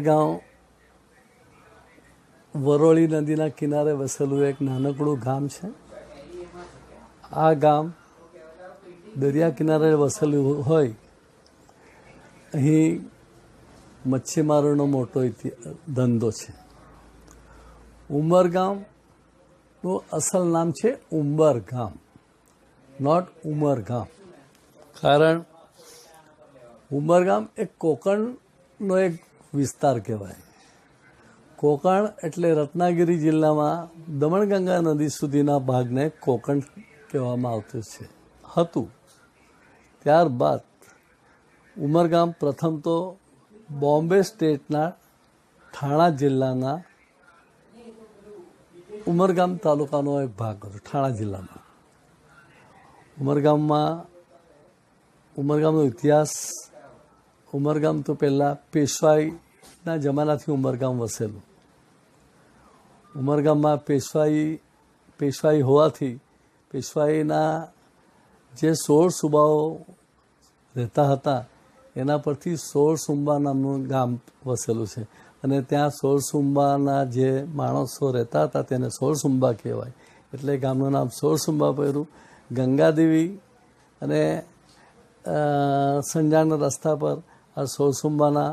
ઉમરગાંવ વરોળી નદીના કિનારે વસેલું એક નાનકડું ગામ છે. આ ગામ દરિયા કિનારે વસેલું હોય, અહીં મચ્છીમારોનો મોટો ધંધો છે. ઉમરગામનું અસલ નામ છે ઉંબરગામ નોટ ઉમરગામ કારણ ઉમરગામ એક કોકણનો એક વિસ્તાર કહેવાય. કોકણ એટલે રત્નાગિરી જિલ્લામાં દમણગંગા નદી સુધીના ભાગને કોકણ કહેવામાં આવતું છે. હતું. ત્યારબાદ ઉમરગામ પ્રથમ તો બોમ્બે સ્ટેટના ઠાણા જિલ્લાના ઉમરગામ તાલુકાનો એક ભાગ હતો, ઠાણા જિલ્લામાં. ઉમરગામમાં ઉમરગામનો ઇતિહાસ ઉમરગામ તો પહેલાં પેશવાઈના જમાનાથી ઉમરગામ વસેલું. ઉમરગામમાં પેશવાઈ પેશવાઈ હોવાથી પેશવાઈના જે સોળ સુબાઓ રહેતા હતા, એના પરથી સોળ સુંબા નામનું ગામ વસેલું છે. અને ત્યાં સોળ સુંબાના જે માણસો રહેતા હતા, તેને સોળ સુંબા કહેવાય. એટલે ગામનું નામ સોળ સુંબા પડ્યું ગંગાદેવી અને સંજાણના રસ્તા પર આ સોરસુંબાના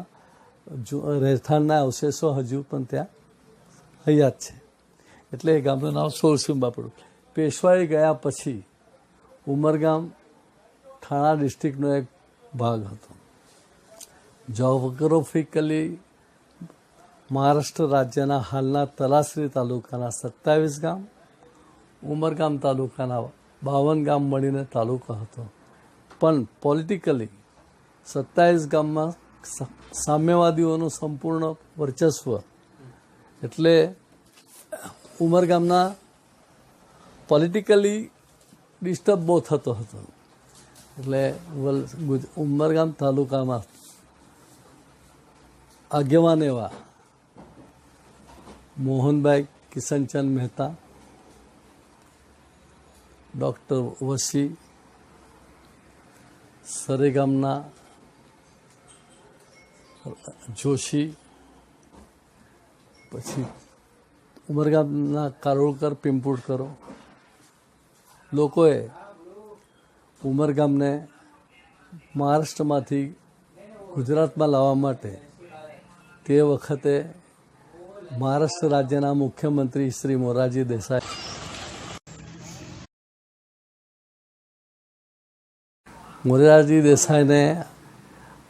રહેઠાણના અવશેષો હજુ પણ ત્યાં હયાત છે. એટલે એ ગામનું નામ સોરસુંબા પડ્યું. પેશવાઈ ગયા પછી ઉમરગામ થાણા ડિસ્ટ્રિક્ટનો એક ભાગ હતો. જોગ્રાફિકલી મહારાષ્ટ્ર રાજ્યના હાલના તલાસરી તાલુકાના સત્તાવીસ ગામ, ઉમરગામ તાલુકાના બાવન ગામ મળીને તાલુકો હતો. પણ પોલિટિકલી સત્તાવીસ ગામમાં સામ્યવાદીઓનું સંપૂર્ણ વર્ચસ્વ. એટલે ઉમરગામના પોલિટિકલી ડિસ્ટર્બ બહુ થતો હતો. એટલે ઉમરગામ તાલુકામાં આગેવાન એવા મોહનભાઈ કિશનચંદ મહેતા, ડૉક્ટર વસી સરેગામના જોશી, પછી ઉમરગામના કારોળકર પિંપુડકરો લોકોએ ઉમરગામને મહારાષ્ટ્રમાંથી ગુજરાતમાં લાવવા માટે તે વખતે મહારાષ્ટ્ર રાજ્યના મુખ્યમંત્રી શ્રી મોરારજી દેસાઈ મોરારજી દેસાઈને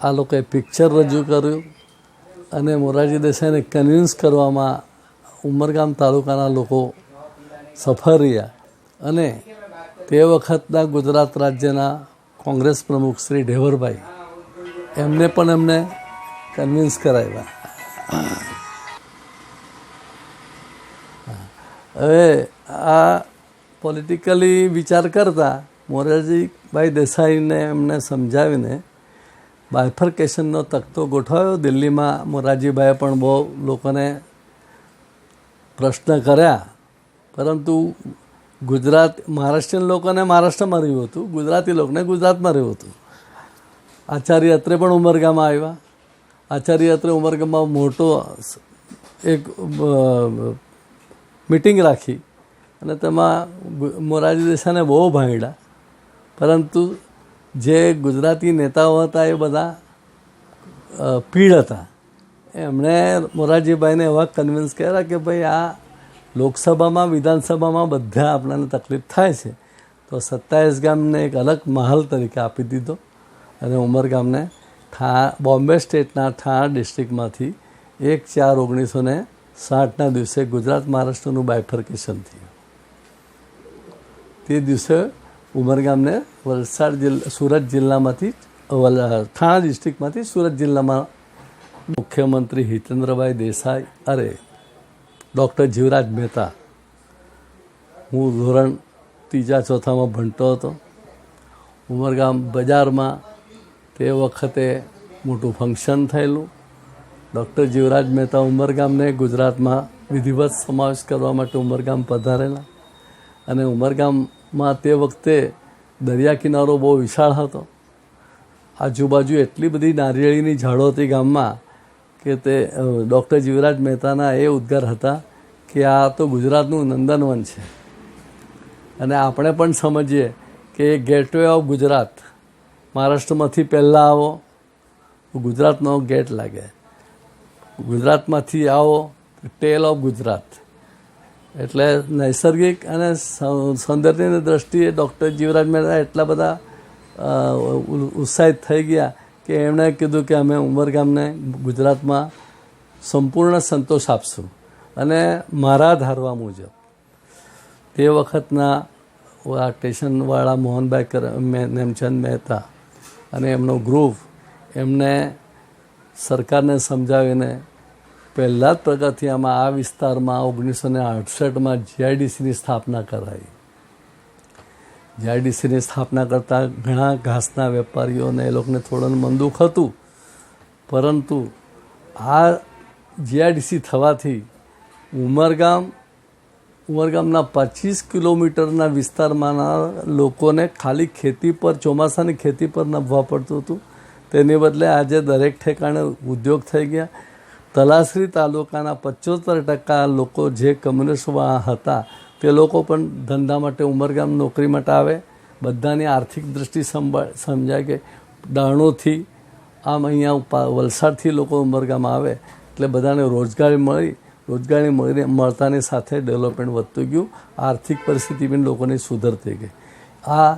આ લોકોએ પિક્ચર રજૂ કર્યું અને મોરારજી દેસાઈને કન્વિન્સ કરવામાં ઉમરગામ તાલુકાના લોકો સફળ રહ્યા. અને તે વખતના ગુજરાત રાજ્યના કોંગ્રેસ પ્રમુખ શ્રી ઢેવરભાઈ એમને પણ એમને કન્વિન્સ કરાવ્યા. હવે આ પોલિટિકલી વિચાર કરતા મોરારજીભાઈ દેસાઈને એમને સમજાવીને બાયફર્કેશનનો તખતો ગોઠવાયો. દિલ્હીમાં મોરારજીભાઈએ પણ બહુ લોકોને પ્રશ્ન કર્યા. પરંતુ ગુજરાત, મહારાષ્ટ્રીયન લોકોને મહારાષ્ટ્રમાં રહ્યું હતું. ગુજરાતી લોકોને ગુજરાતમાં રહ્યું હતું. આચાર્ય અત્રે પણ ઉમરગામાં આવ્યા. આચાર્ય અત્રે ઉમરગામમાં મોટો એક મિટિંગ રાખી. અને તેમાં મોરારજી દેસાઈને બહુ ભાંગડા પરંતુ જે ગુજરાતી નેતાઓ હતા એ બધા પીડ હતા. એમણે મોરારજીભાઈને એવા કન્વિન્સ કર્યા કે ભાઈ આ લોકસભામાં, વિધાનસભામાં બધા આપણને તકલીફ થાય છે. તો સત્તાવીસ ગામને એક અલગ મહાલ તરીકે આપી દીધો અને ઉમરગામને ઠા બોમ્બે સ્ટેટના ઠાણ ડિસ્ટ્રિક્ટમાંથી એક ચાર ઓગણીસો ને સાઠના દિવસે ગુજરાત મહારાષ્ટ્રનું બાયફર્કેશન થયું. તે દિવસે ઉમરગામને વલસાડ જિલ્લા સુરત જિલ્લામાંથી થાણા ડિસ્ટ્રિક્ટમાંથી સુરત જિલ્લામાં મુખ્યમંત્રી હિતેન્દ્રભાઈ દેસાઈ અરે ડૉક્ટર જીવરાજ મહેતા. હું ધોરણ ત્રીજા ચોથામાં ભણતો હતો. ઉમરગામ બજારમાં તે વખતે મોટું ફંક્શન થયેલું. ડૉક્ટર જીવરાજ મહેતા ઉમરગામને ગુજરાતમાં વિધિવત સમાવેશ કરવા માટે ઉમરગામ પધારેલા અને ઉમરગામમાં તે વખતે દરિયા કિનારો બહુ વિશાળ હતો. આજુબાજુ એટલી બધી નારિયેળીની ઝાડો હતી ગામમાં કે તે ડૉક્ટર જીવરાજ મહેતાના એ ઉદ્ગાર હતા કે આ તો ગુજરાતનું નંદનવન છે. અને આપણે પણ સમજીએ કે ગેટવે ઓફ ગુજરાત, મહારાષ્ટ્રમાંથી પહેલાં આવો, ગુજરાતનો ગેટ લાગે. ગુજરાતમાંથી આવો ટેલ ઓફ ગુજરાત. એટલે નૈસર્ગિક અને સૌંદર્યની દ્રષ્ટિએ ડૉક્ટર જીવરાજ મહેતા એટલા બધા ઉત્સાહિત થઈ ગયા કે એમણે કીધું કે અમે ઉમરગામને ગુજરાતમાં સંપૂર્ણ સંતોષ આપશું અને મારા ધારવા મુજબ. તે વખતના આ સ્ટેશનવાળા મોહનભાઈ નેમચંદ મહેતા અને એમનો ગ્રુપ એમને સરકારને સમજાવીને પહેલાં જ પ્રગતિયામાં આ વિસ્તારમાં ઓગણીસો ને અડસઠમાં જીઆઈડીસીની સ્થાપના કરાઈ. જીઆઈડીસીની સ્થાપના કરતાં ઘણા ઘાસના વેપારીઓને એ લોકોને થોડું મન દુઃખ હતું. પરંતુ આ જીઆઈડીસી થવાથી ઉમરગામ, ઉમરગામના પચીસ કિલોમીટરના વિસ્તારમાંના લોકોને ખાલી ખેતી પર, ચોમાસાની ખેતી પર નભવા પડતું હતું. તેની બદલે આજે દરેક ઠેકાણે ઉદ્યોગ થઈ ગયા. તલાસરી તાલુકાના પચોતર ટકા લોકો જે કમ્યુનિસ્ટમાં હતા, તે લોકો પણ ધંધા માટે, ઉમરગામ નોકરી માટે આવે. બધાની આર્થિક દૃષ્ટિ સમજાય કે દાણોથી આમ અહીંયા વલસાડથી લોકો ઉમરગામ આવે. એટલે બધાને રોજગારી મળી, રોજગારી મળીને, મળતાની સાથે ડેવલપમેન્ટ વધતું ગયું. આર્થિક પરિસ્થિતિ પણ લોકોની સુધરતી ગઈ. આ